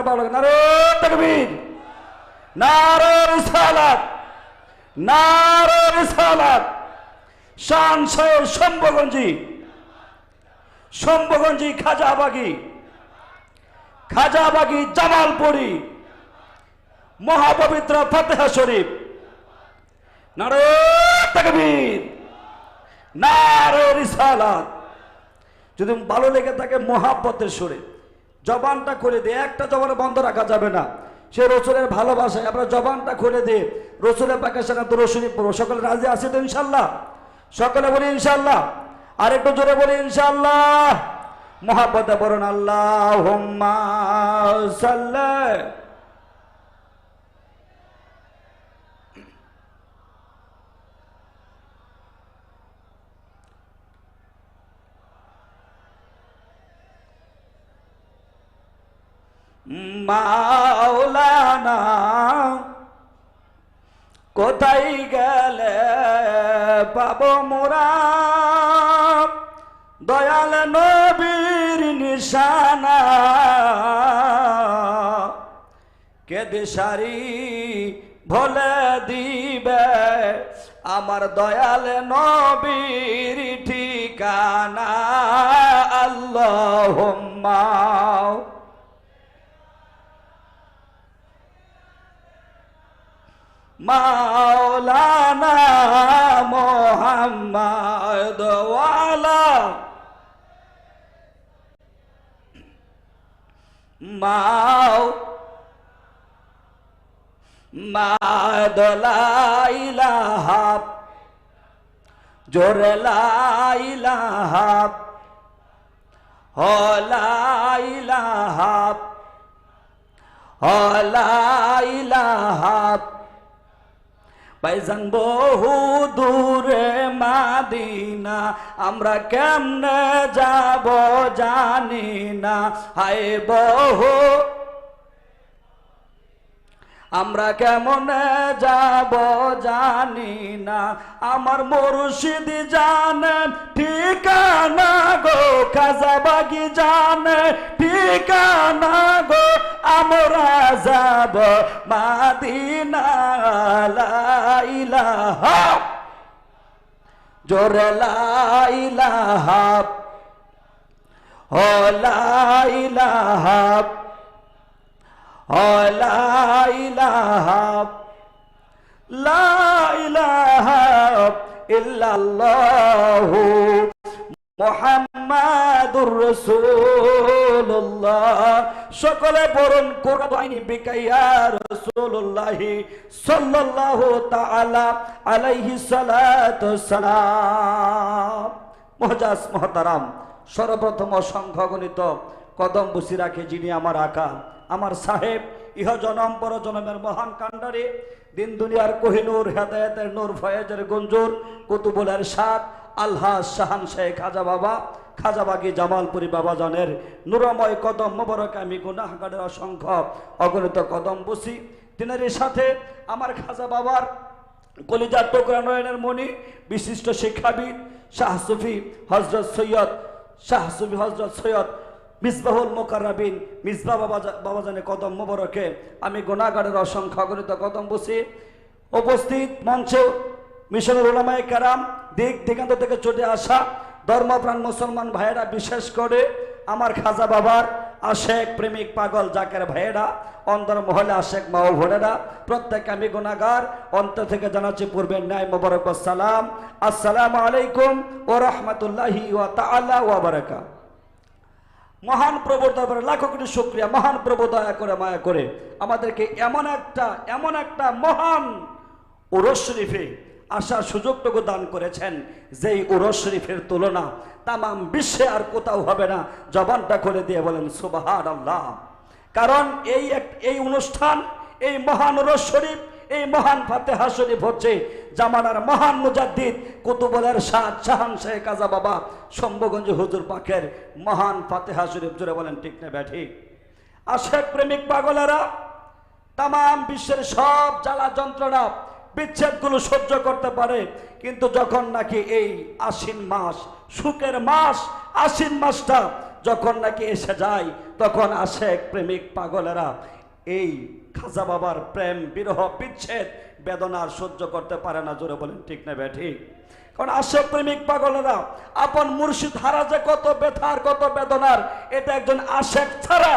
চিৎকার ভালো লাগে নারে তকবীর। নারে রিসালাত নারে রিসালাত। শান সৈয়দ শম্ভগঞ্জি শম্ভগঞ্জি খাজাবাগি খাজাবাগি জামালপুরি, মহাপবিত্র ফতেহা শরীফ। নারে তকবীর, নারে রিসালাত। যদি ভালো লেগে থাকে মহাব্বতের সুরে। জবানটা খুলে দিয়ে একটা জবান বন্ধ রাখা যাবে না। সে রসুলের ভালোবাসায় আপনার জবানটা খুলে দিয়ে রসুলের পাকে সেখানে তো রসুলি পড়ো সকলে রাজি আছে তো ইনশাল্লাহ সকলে বলি ইনশাল্লাহ আর একটু জোরে বলি ইনশাল্লাহ মহাপদে বরণ আল্লাহ সাল্লাহ মাওলানা, কোথায় গেলে পাবো মোরা? দয়াল নবীর নিশানা কে দিশারি ভোলে দিবে আমার দয়াল নবীর ঠিকানা। আল্লাহ মাওলানা মোহাম্মদ ওয়ালা মাও মাদলাইলাহা জোরে লাইলাহা হলাইলাহা হলাইলাহা পাইজান বহু দূরে মাদিনা, আমরা কেমনে যাব জানি না। হায় বহু, আমরা কেমনে যাব জানি না। আমার মুর্শিদ জানেন ঠিকানা গো খাজাবাগি জানে, ঠিকানা গো, আমরা যাব মাদিনা। লাইলাহা। জোরে লাইলাহা। ও লাইলাহা। ও লাইলাহা। লাইলাহা ইল্লাল্লাহু মোহাম্মদুর রাসূলুল্লাহ। সকলে পড়ুন কোরআন বিকাইয়া রাসূলুল্লাহি সাল্লাল্লাহু তাআলা আলাইহি সালাতু সালাম। মহাজাস মহতারাম, সর্বপ্রথম অসংখ্য গণিত কদম বসি রাখে যিনি আমার আকা, আমার সাহেব, ইহ জনম পর জনমের মহান কাণ্ডারে, দিন দুনিয়ার কোহিনুর হেদায়তের নূর, ফয়েজের গঞ্জুর কুতুবুলের সাত আল্লাহ শাহান শেখ খাজা বাবা খাজাবাগি জামালপুরি বাবাজনের নুরময় কদম মোবারক আমি গুনাহগারের অসংখ্য অগণিত কদম বসি। তিনার সাথে আমার খাজা বাবার কলিজার টুকরা নয়নের মণি, বিশিষ্ট শিক্ষাবিদ শাহ সুফি হজরত সৈয়দ, শাহ সুফি হজরত সৈয়দ মিসবাহুল মোকাররাবিন, মিসবা বাবা বাবাজানে কদম মোবারকে আমি গোনাগারের অসংখ্য অগণিত কদম বসি। উপস্থিত মঞ্চে মিশনের ওলামায় কারাম, দিক দিগান্ত থেকে চলে আসা ধর্মপ্রাণ মুসলমান ভাইয়েরা, বিশেষ করে আমার খাজা বাবার আশেক প্রেমিক পাগল জাকের ভাইয়েরা, অন্তর মহলে আশেক মা ও ভোরেরা প্রত্যেক আমি গুণাগার অন্তর থেকে জানাচ্ছি পূর্বের ন্যায় মোবারক সালাম। আসসালামু আলাইকুম ও রহমতুল্লাহি ওয়া মহান প্রভু দরবারে লাখো কোটি শুক্রিয়া, মহান প্রভু দয়া করে, মায়া করে আমাদেরকে এমন একটা এমন একটা মহান ওরস শরীফে আসার সুযোগটুকু দান করেছেন। যেই ওরস শরীফের তুলনা তামাম বিশ্বে আর কোথাও হবে না। জবানটা করে দিয়ে বলেন সুবাহার আল্লাহ কারণ এই এক, এই অনুষ্ঠান, এই মহান ওরস শরীফ, এই মহান ফাতেহা শরীফ হচ্ছে জামানার মহান মুজাদ্দিদ কুতুবলের সাদ শাহান শেখ কাজা বাবা শম্ভগঞ্জ হুজুর পাখের মহান ফাতেহা শরীফ। জুড়ে বলেন, ঠিক না ব্যাঠিক আশেক প্রেমিক পাগলেরা তাম বিশ্বের সব জ্বালা যন্ত্রণা বিচ্ছেদগুলো সহ্য করতে পারে, কিন্তু যখন নাকি এই আশ্বিন মাস, সুখের মাস, আশ্বিন মাসটা যখন নাকি এসে যায়, তখন আশেক প্রেমিক পাগলেরা এই খাজা বাবার প্রেম, বিরহ, বিচ্ছেদ বেদনার সহ্য করতে পারে না, জোরে বলেন, ঠিক না ঠিক? কারণ আশেক প্রেমিক পাগলেরা আপন মুর্শিদ হারা যে কত ব্যথার, কত বেদনার, এটা একজন আশেক ছাড়া